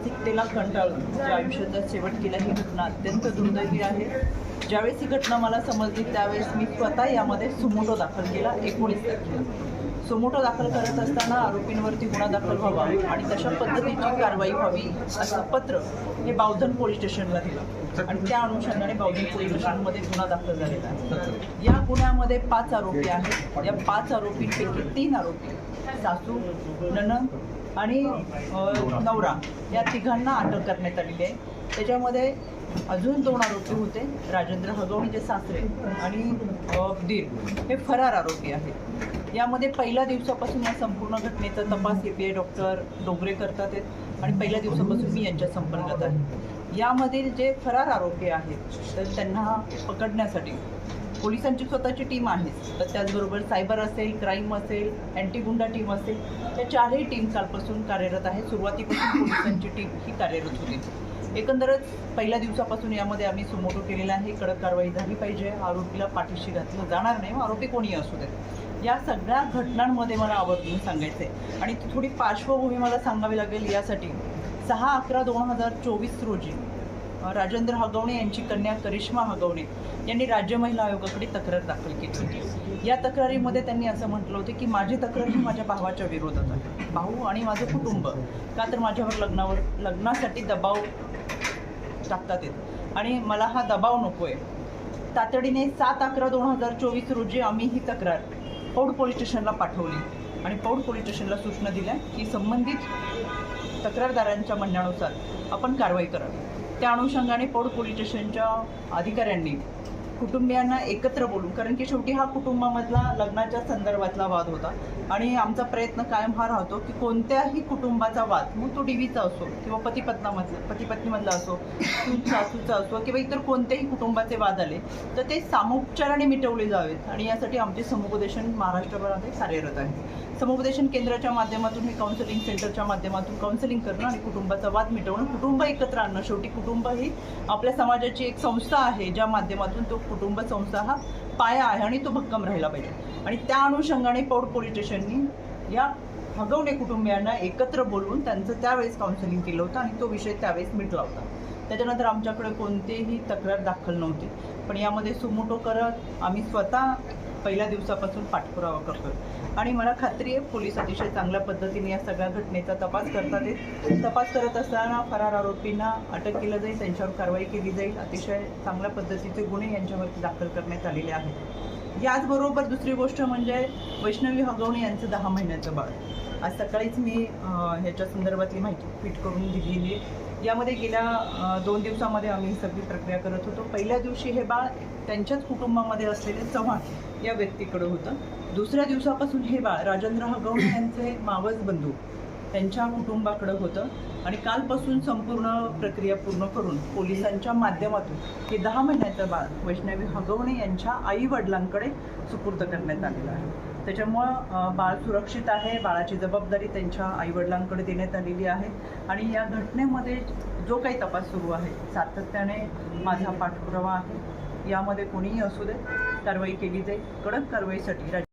मानसिकतेला कंटाळून ज्या आयुष्याचा शेवट केला ही घटना अत्यंत दुर्दैवी आहे. ज्यावेळेस ही घटना मला समजली त्यावेळेस मी स्वतः यामध्ये सुमोटो दाखल केला एकोणीस तारखेला. सुमोटो दाखल करत असताना आरोपींवरती गुन्हा दाखल व्हावा आणि तशा पद्धतीची कारवाई व्हावी असं पत्र हे बावधन पोलीस स्टेशनला दिलं. आणि त्या अनुषंगाने बावधन पोलीस स्टेशनमध्ये गुन्हा दाखल झालेला आहे. या गुन्ह्यामध्ये पाच आरोपी आहेत. या पाच आरोपींपैकी तीन आरोपी सासू ननंद आणि नवरा. या तिघांना अटक करण्यात आलेली आहे. त्याच्यामध्ये अजून दोन आरोपी होते. राजेंद्र हगवणे सासरे आणि दीर. हे फरार आरोपी आहेत. यामध्ये पहिल्या दिवसापासून या संपूर्ण घटनेचा तपास C P I doctor Dongre करतात आहेत आणि पहिल्या दिवसापासून मी यांच्या संपर्कात आहे. यामधील जे फरार आरोपी आहेत तर त्यांना पकडण्यासाठी पोलिसांची स्वतःची टीम आहे. तर त्याचबरोबर सायबर असेल क्राईम असेल अँटी गुंडा टीम असेल त्या चारही टीम कालपासून कार्यरत आहे सुरुवातीपासून पोलिसांची टीम ही कार्यरत होती. एकंदरच पहिल्या दिवसापासून यामध्ये आम्ही सुमोटो केलेला आहे. कडक कारवाई झाली पाहिजे. आरोपीला पाठीशी घातलं जाणार नाही. आरोपी कोणी असू देत या सगळ्या घटनांमध्ये मला आवर्जून सांगायचं आहे आणि ती थोडी पार्श्वभूमी मला सांगावी लागेल यासाठी. सहा अकरा दोन हजार चोवीस रोजी राजेंद्र हगवणे यांची कन्या करिश्मा हगवणे यांनी राज्य महिला आयोगाकडे तक्रार दाखल केली होती. या तक्रारीमध्ये त्यांनी असं म्हटलं होतं की माझी तक्रार ही माझ्या भावाच्या विरोधात आहे. भाऊ आणि माझं कुटुंब. का तर माझ्यावर लग्नावर लग्नासाठी दबाव टाकतात येत. आणि मला हा दबाव नको आहे तातडीने सात अकरा दोन हजार चोवीस रोजी आम्ही ही तक्रार पौड पोलीस स्टेशनला पाठवली. आणि पौड पोलीस स्टेशनला सूचना दिल्या की संबंधित तक्रारदारांच्या म्हणण्यानुसार आपण कारवाई करावी. त्या अनुषंगाने पौड पोलीस स्टेशनच्या अधिकाऱ्यांनी कुटुंबियांना एकत्र बोलून कारण की शेवटी हा कुटुंबामधला लग्नाच्या संदर्भातला वाद होता. आणि आमचा प्रयत्न कायम हा राहतो की कोणत्याही कुटुंबाचा वाद मग तो टीव्हीचा असो किंवा पती पत्नामधला पती पत्नीमधला असो सासूचा असो किंवा इतर कोणत्याही कुटुंबाचे वाद आले तर ते सामोपचाराने मिटवले जावेत. आणि यासाठी आमचे समुपदेशन महाराष्ट्रभरामध्ये कार्यरत आहे. समुपदेशन केंद्राच्या माध्यमातून हे काउन्सिलिंग सेंटरच्या माध्यमातून काउन्सिलिंग करणं आणि कुटुंबाचा वाद मिटवणं कुटुंब एकत्र आणणं. शेवटी कुटुंब ही आपल्या समाजाची एक संस्था आहे ज्या माध्यमातून तो कुटुंब संस्था हा पाया आहे आणि तो भक्कम राहिला पाहिजे. आणि त्या अनुषंगाने पौड पोलीस स्टेशननी या हगवणे कुटुंबियांना एकत्र बोलवून त्यांचं त्यावेळेस काउन्सिलिंग केलं होतं आणि तो विषय त्यावेळेस मिटला होता. त्याच्यानंतर आमच्याकडे कोणतेही तक्रार दाखल नव्हती. पण यामध्ये सुमोटो करत आम्ही स्वतः पहिल्या दिवसापासून पाठपुरावा करतो आणि मला खात्री आहे पोलीस अतिशय चांगल्या पद्धतीने या सगळ्या घटनेचा तपास करतात आहेत. तपास करत असताना फरार आरोपींना अटक केलं जाईल त्यांच्यावर कारवाई केली जाईल. अतिशय चांगल्या पद्धतीचे गुन्हे यांच्यावरती दाखल करण्यात आलेले आहेत. याचबरोबर दुसरी गोष्ट म्हणजे वैष्णवी हगवणे यांचं दहा महिन्याचं बाळ. आज सकाळीच मी ह्याच्या संदर्भातली माहिती ट्विट करून दिलेली यामध्ये गेल्या दोन दिवसामध्ये आम्ही ही सगळी प्रक्रिया करत होतो. पहिल्या दिवशी हे बाळ त्यांच्याच कुटुंबामध्ये असलेले चव्हाण या व्यक्तीकडं होतं. दुसऱ्या दिवसापासून हे बाळ राजेंद्र हगवणे यांचे मावस बंधू त्यांच्या कुटुंबाकडं होतं. आणि कालपासून संपूर्ण प्रक्रिया पूर्ण करून पोलिसांच्या माध्यमातून हे दहा महिन्याचं बाळ वैष्णवी हगवणे यांच्या आई वडिलांकडे सुपूर्द करण्यात आलेलं आहे. त्याच्यामुळं बाळ सुरक्षित आहे बाळाची जबाबदारी त्यांच्या आईवडिलांकडे देण्यात आलेली आहे आणि या घटनेमध्ये जो काही तपास सुरू आहे सातत्याने माझा पाठपुरावा आहे. यामध्ये कोणीही असू दे कारवाई केली जाईल. कडक कारवाईसाठी राज्य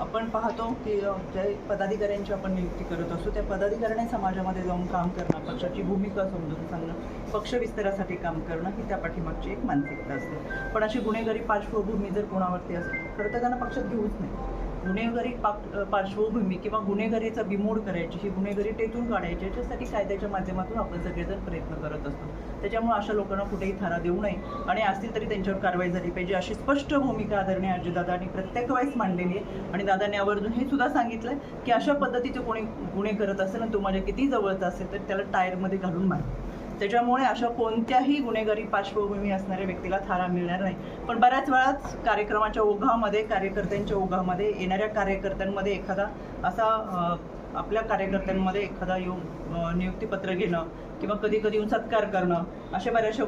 आपण पाहतो की ज्या पदाधिकाऱ्यांची आपण नियुक्ती करत असतो त्या पदाधिकाऱ्याने समाजामध्ये जाऊन काम करणं पक्षाची भूमिका समजून सांगणं पक्ष विस्तारासाठी काम करणं ही त्या पाठीमागची एक मानसिकता असते. पण अशी गुन्हेगारी पार्श्वभूमी जर कोणावरती असेल तर तर त्यांना पक्षात घेऊच नाही. गुन्हेगारी पाक पार्श्वभूमी किंवा गुन्हेगारीचा बिमोड करायची ही गुन्हेगारी टेचून काढायची याच्यासाठी कायद्याच्या माध्यमातून आपण सगळेजण प्रयत्न करत असतो. त्याच्यामुळे अशा लोकांना कुठेही थारा देऊ नये आणि असतील तरी त्यांच्यावर कारवाई झाली पाहिजे अशी स्पष्ट भूमिका आदरणीय अजितदादांनी प्रत्येक वेळेस मांडलेली आहे. आणि दादांनी आवर्जून हे सुद्धा सांगितलं की अशा पद्धतीचे कोणी गुन्हे करत असेल आणि तो माझ्या किती जवळचा असेल तर त्याला टायरमध्ये घालून मार. त्याच्यामुळे अशा कोणत्याही गुन्हेगारी पार्श्वभूमी असणाऱ्या व्यक्तीला थारा मिळणार नाही. पण बऱ्याच वेळाच कार्यक्रमाच्या ओघामध्ये कार्यकर्त्यांच्या ओघामध्ये येणाऱ्या कार्यकर्त्यांमध्ये एखादा असा आपल्या कार्यकर्त्यांमध्ये एखादा येऊन नियुक्तीपत्र घेणं किंवा कधी कधी येऊन सत्कार करणं अशा बऱ्याचशा